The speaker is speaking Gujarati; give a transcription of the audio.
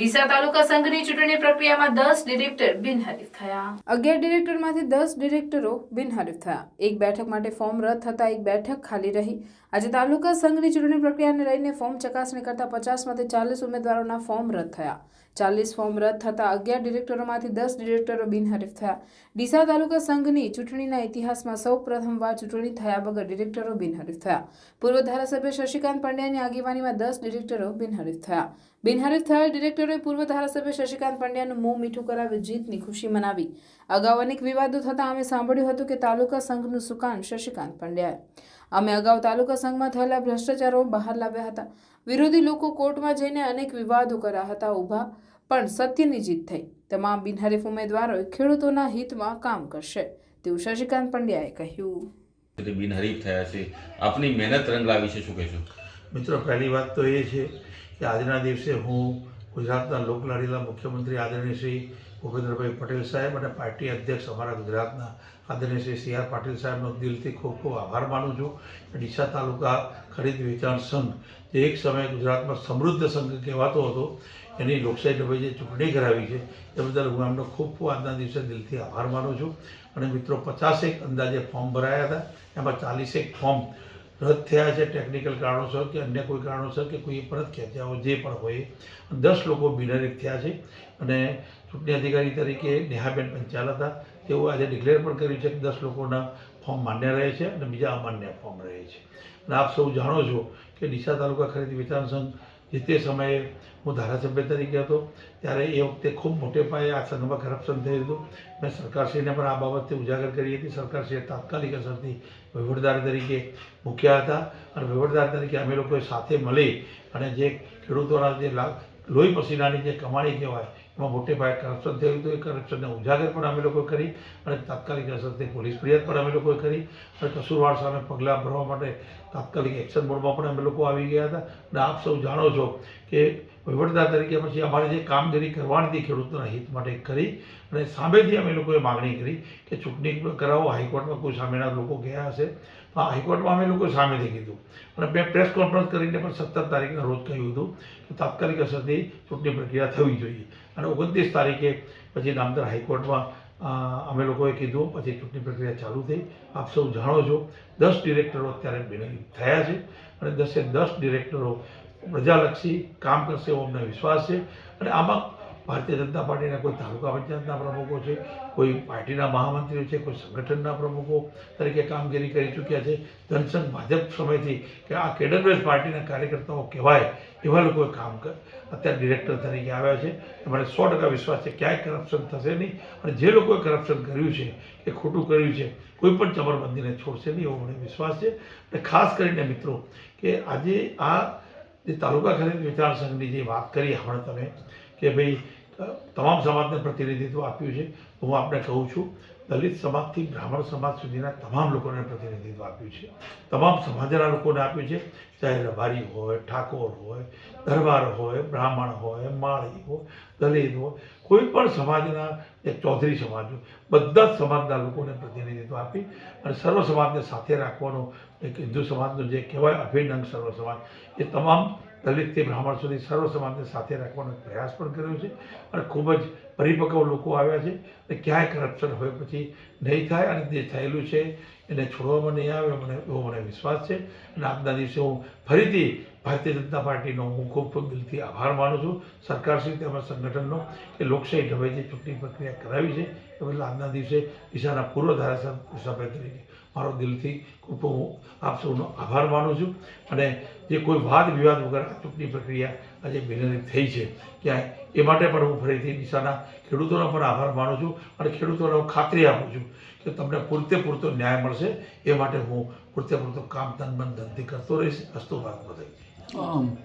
ડીસા તાલુકા સંઘની ચૂંટણી પ્રક્રિયામાં દસ ડિરેક્ટર બિનહરીફ થયા. અગિયાર ડિરેક્ટરમાંથી દસ ડિરેક્ટરો બિનહરીફ થયા. એક બેઠક માટે ફોર્મ રદ થતા એક બેઠક ખાલી રહી. આજે તાલુકા સંઘની ચૂંટણી પ્રક્રિયાને લઈને ફોર્મ ચકાસણી કરતા પચાસમાંથી ચાલીસ ઉમેદવારોના ફોર્મ રદ થયા. ચાલીસ ફોર્મ રદ થતા અગિયાર ડિરેક્ટરોમાંથી દસ ડિરેક્ટરો બિનહરીફ થયા. ડીસા તાલુકા સંઘની ચૂંટણીના ઇતિહાસમાં સૌ પ્રથમવાર ચૂંટણી થયા વગર ડિરેક્ટરો બિનહરીફ થયા. પૂર્વ ધારાસભ્ય શશિકાંત પંડ્યાની આગેવાનીમાં દસ ડિરેક્ટરો બિનહરીફ થયા. બિનહરીફ થયેલ ડિરેક્ટરોએ પૂર્વ ધારાસભ્ય શશિકાંત પંડ્યાનું મોં મીઠું કરાવી જીતની ખુશી મનાવી. અગાઉ અનેક વિવાદો થતાં અમે સાંભળ્યું હતું કે તાલુકા સંઘનું સુકાન શશિકાંત પંડ્યાએ. અમે અગાઉ તાલુકા સંઘમાં થયેલા ભ્રષ્ટાચારો બહાર લાવ્યા હતા. વિરોધી લોકો કોર્ટમાં જઈને અનેક વિવાદો કર્યા હતા ઊભા પણ સત્યની જીત થઈ. તમામ બિનહરીફ ઉમેદવારોએ ખેડૂતોના હિતમાં કામ કરશે તેવું શશિકાંત પંડ્યાએ કહ્યું. બિનહરીફ થયા છે. આપની મહેનત રંગ લાવી છે શું કહેશો? મિત્રો પહેલી વાત તો એ છે કે આજના દિવસે હું ગુજરાતના લોકલાડીલા મુખ્યમંત્રી આદરણીય શ્રી ભૂપેન્દ્રભાઈ પટેલ સાહેબ અને પાર્ટી અધ્યક્ષ અમારા ગુજરાતના આદરણીય શ્રી સી આર પાટીલ સાહેબનો દિલથી ખૂબ ખૂબ આભાર માનું છું. ડીસા તાલુકા ખરીદ વેચાણ સંઘ જે એક સમયે ગુજરાતમાં સમૃદ્ધ સંઘ કહેવાતો હતો. એની લોકશાહી ડબે જે ચૂંટણી કરાવી છે, એ બદલ હું એમનો ખૂબ ખૂબ આજના દિવસે દિલથી આભાર માનું છું. અને મિત્રો, પચાસેક અંદાજે ફોર્મ ભરાયા હતા. એમાં ચાલીસેક ફોર્મ રદ થયા છે ટેકનિકલ કારણોસર કે અન્ય કોઈ કારણોસર કે કોઈ પરત હોય જે પણ હોય, દસ લોકો બિનહરીફ થયા છે અને ચૂંટણી અધિકારી તરીકે નેહાબેન પંચાલ હતા. તેઓ આજે ડિક્લેર પણ કર્યું છે કે દસ લોકોના ફોર્મ માન્ય રહે છે અને બીજા અમાન્ય ફોર્મ રહે છે. અને આપ સૌ જાણો છો કે ડીસા તાલુકા ખરીદ વેચાણ સંઘ જે તે સમયે હું ધારાસભ્ય તરીકે હતો, ત્યારે એ વખતે ખૂબ મોટે પાયે આ સંઘમાં કરપ્શન થયું હતું. મેં સરકારશ્રીને પણ આ બાબતે ઉજાગર કરી હતી. સરકારશ્રીએ તાત્કાલિક અસરથી વહીવટદાર તરીકે મૂક્યા હતા અને વહીવટદાર તરીકે અમે લોકોએ સાથે મળી અને જે ખેડૂતોના જે લાભ લોહી પસીનાની જે કમાણી કહેવાય, એમાં મોટે પાયે કરપ્શન થયું હતું, એ કરપ્શનને ઉજાગર પણ અમે લોકોએ કરી અને તાત્કાલિક અસરથી પોલીસ ફરિયાદ પણ અમે લોકોએ કરી અને કસૂરવાર સામે પગલાં ભરવા માટે તાત્કાલિક એક્શન મોડમાં પણ અમે લોકો આવી ગયા હતા. અને આપ સૌ જાણો છો કે વહીવટદાર તરીકે પછી અમારે જે કામગીરી કરવાની હતી ખેડૂતોના હિત માટે કરી અને સામેથી અમે લોકોએ માગણી કરી કે ચૂંટણી કરાવો, હાઈકોર્ટમાં કોઈ સામેના લોકો ગયા હશે તો હાઈકોર્ટમાં અમે લોકોએ સામેથી કીધું. અને મેં પ્રેસ કોન્ફરન્સ કરીને પણ સત્તર તારીખના રોજ કહ્યું હતું કે તાત્કાલિક અસરથી ચૂંટણી પ્રક્રિયા થવી જોઈએ. અને ઓગણત્રીસ તારીખે પછી નામદાર હાઈકોર્ટમાં અમે લોકોએ કીધું, પછી ચૂંટણી પ્રક્રિયા ચાલુ થઈ. આપ સૌ જાણો છો, દસ ડિરેક્ટરો અત્યારે થયા છે અને દસે દસ ડિરેક્ટરો પ્રજાલક્ષી કામ કરશે એવો અમને વિશ્વાસ છે. અને આમાં ભારતીય જનતા પાર્ટીના કોઈ તાલુકા પંચાયતના પ્રમુખો છે, કોઈ પાર્ટીના મહામંત્રીઓ છે, કોઈ સંગઠનના પ્રમુખો તરીકે કામગીરી કરી ચૂક્યા છે. જનસંઘ ભાજપ સમયથી કે આ કેડરવેઝ પાર્ટીના કાર્યકર્તાઓ કહેવાય એવા લોકોએ કામ અત્યારે ડિરેક્ટર તરીકે આવ્યા છે. મને સો ટકા વિશ્વાસ છે, ક્યાંય કરપ્શન થશે નહીં. અને જે લોકોએ કરપ્શન કર્યું છે, કે ખોટું કર્યું છે, કોઈ પણ ચમરબંધીને છોડશે નહીં એવો મને વિશ્વાસ છે. અને ખાસ કરીને મિત્રો, કે આજે આ જે તાલુકા ખરીદ વેચાણ સંઘની જે વાત કરી હમણાં તમે, કે ભાઈ તમામ સમાજને પ્રતિનિધિત્વ આપ્યું છે હું આપણે કહું છું દલિત સમાજથી બ્રાહ્મણ સમાજ સુધીના તમામ લોકોને પ્રતિનિધિત્વ આપ્યું છે. તમામ સમાજના લોકોને આપ્યું છે. ચાહે રબારી હોય, ઠાકોર હોય, દરબાર હોય, બ્રાહ્મણ હોય, માળી હોય, દલિત હોય, કોઈ પણ સમાજના ચૌધરી સમાજ હોય, બધા જ સમાજના લોકોને પ્રતિનિધિત્વ આપી અને સર્વ સમાજને સાથે રાખવાનો એક હિન્દુ સમાજનો જે કહેવાય અભિન્ન સર્વ સમાજ, એ તમામ દલિતથી બ્રાહ્મણ સુધી સર્વ સમાજને સાથે રાખવાનો પ્રયાસ પણ કર્યો છે અને ખૂબ જ પરિપક્વ લોકો આવ્યા છે અને ક્યાંય કરપ્શન હોય પછી નહીં થાય અને જે થયેલું છે એને છોડવામાં નહીં આવે મને, એવો મને વિશ્વાસ છે. અને આજના દિવસે હું ફરીથી ભારતીય જનતા પાર્ટીનો હું ખૂબ દિલથી આભાર માનું છું. સરકારશ્રી તેમજ સંગઠનનો કે લોકશાહી ઢબે જે ચૂંટણી પ્રક્રિયા કરાવી છે, એ બદલ આજના દિવસે દિશાના પૂર્વ ધારાસભ્ય તરીકે મારો દિલથી ખૂબ હું આપ સૌનો આભાર માનું છું. અને જે કોઈ વાદ વિવાદ વગર આ ચૂંટણી પ્રક્રિયા આજે બિનરી થઈ છે, ક્યાંય, એ માટે પણ હું ફરીથી દિશાના ખેડૂતોનો પણ આભાર માનું છું. અને ખેડૂતોને હું ખાતરી આપું છું કે તમને પૂરતે પૂરતો ન્યાય મળશે. એ માટે હું પૂરતે પૂરતું કામ તન મન ધનથી કરતો રહીશ. અસ્તુ ભારત બધાઈ